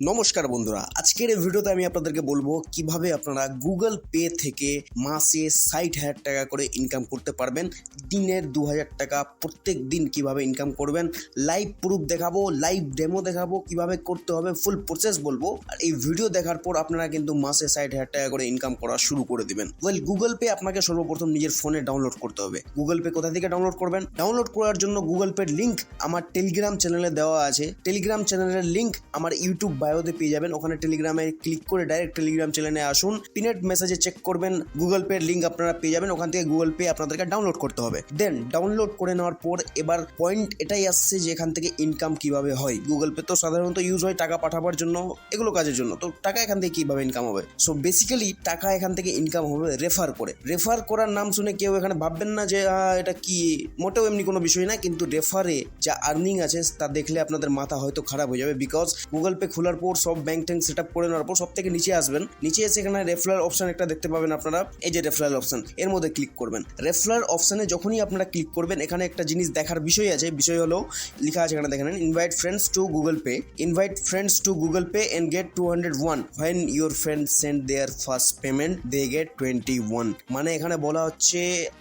নমস্কার বন্ধুরা, আজকের এই ভিডিওতে আমি আপনাদেরকে বলব কীভাবে আপনারা গুগল পে থেকে মাসে ষাট হাজার টাকা করে ইনকাম করতে পারবেন। দিনের দু হাজার টাকা প্রত্যেক দিন কীভাবে ইনকাম করবেন। লাইভ প্রুফ দেখাবো লাইভ ডেমো দেখাবো, কীভাবে করতে হবে ফুল প্রসেস বলব। আর এই ভিডিও দেখার পর আপনারা কিন্তু মাসে ষাট হাজার টাকা করে ইনকাম করা শুরু করে দিবেন। ওয়েল গুগল পে আপনাকে সর্বপ্রথম নিজের ফোনে ডাউনলোড করতে হবে। গুগল পে কোথা থেকে ডাউনলোড করবেন? ডাউনলোড করার জন্য গুগল পের লিঙ্ক আমার টেলিগ্রাম চ্যানেলে দেওয়া আছে। টেলিগ্রাম চ্যানেলের লিঙ্ক আমার ইউটিউব বায়োতে পেয়ে যাবেন। ওখানে টেলিগ্রামে ক্লিক করে ডাইরেক্ট টেলিগ্রাম চ্যানেলে আসুন। পিনেট মেসেজে চেক করবেন। গুগল পের লিঙ্ক আপনারা পেয়ে যাবেন। ওখান থেকে গুগল পে আপনাদেরকে ডাউনলোড করতে হবে। দেন ডাউনলোড করে নেওয়ার পর এবার পয়েন্ট এটাই আসছে যে এখান থেকে ইনকাম কীভাবে হয়। গুগল পে তো সাধারণত ইউজ হয় টাকা পাঠাবার জন্য, এগুলো কাজের জন্য। তো টাকা এখান থেকে কীভাবে ইনকাম হবে? সো বেসিক্যালি টাকা এখান থেকে ইনকাম হবে রেফার করে। রেফার করার নাম শুনে কেউ এখানে ভাববেন না যে এটা কি? মোটেও এমনি কোনো বিষয় না, কিন্তু রেফারে যা আর্নিং আছে, তা দেখলে আপনাদের মাথা হয়তো খারাপ হয়ে যাবে। বিকজ গুগল পে খোলার পর সব ব্যাংক ট্যাঙ্ক সেট আপ করে নেওয়ার পর সব থেকে নিচে আসবেন। নিচে এসে এখানে রেফারেল অপশন একটা দেখতে পাবেন আপনারা। এই যে রেফারেল অপশন এর মধ্যে ক্লিক করবেন। রেফারেল অপশনে যখনই আপনারা ক্লিক করবেন, এখানে একটা জিনিস দেখার বিষয় আছে। বিষয় হলো, লেখা আছে এখানে দেখেন invite friends to Google Pay invite friends to Google Pay and get two hundred one when your friend send their first payment they get twenty one মানে এখানে বলা হচ্ছে,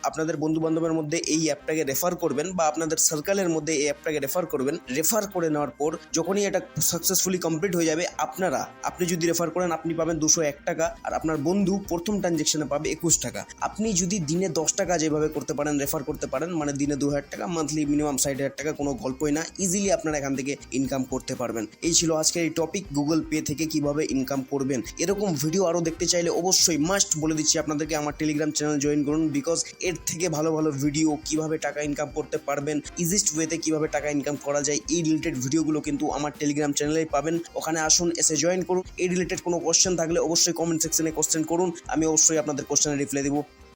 আপনাদের বন্ধু বান্ধবের মধ্যে এই অ্যাপটাকে রেফার করবেন বা আপনাদের সার্কেলের মধ্যে এই অ্যাপটাকে রেফার করবেন। রেফার করে নেওয়ার পর যখনই এটা সাকসেসফুলি কমপ্লিট হয়ে যাবে আপনারা। আপনি যদি রেফার করেন, আপনি পাবেন দুশো এক টাকা আর আপনার বন্ধু প্রথম ট্রানজেকশনে পাবে একুশ টাকা। আপনি যদি দিনে দশ টাকা যেভাবে করতে পারেন রেফার করতে পারেন মানে দিনে দু হাজার টাকা মান্থলি মিনিমাম ষাট হাজার টাকা, কোনো গল্পই না ইজিলি আপনারা এখান থেকে ইনকাম করতে পারবেন। এই ছিল আজকের এই টপিক গুগল পে থেকে কীভাবে ইনকাম করবেন। এরকম ভিডিও আরও দেখতে চাইলে অবশ্যই মাস্ট বলে দিচ্ছি আপনাদেরকে, আমার টেলিগ্রাম চ্যানেল জয়েন করুন বিকজ এর থেকে ভালো ভালো ভিডিও কীভাবে টাকা ইনকাম করতে পারবেন ইজিস্ট ওয়েতে কীভাবে টাকা ইনকাম করা যায়, এই রিলেটেড ভিডিওগুলো কিন্তু আমার টেলিগ্রাম চ্যানেলেই পাবেন। ওখানে আসুন, এসে জয়েন করুন। এই রিলেটেড কোনো কোশ্চেন থাকলে অবশ্যই কমেন্ট সেকশনে কোশ্চেন করুন। আমি অবশ্যই আপনাদের কোশ্চেনে রিপ্লাই দেবো।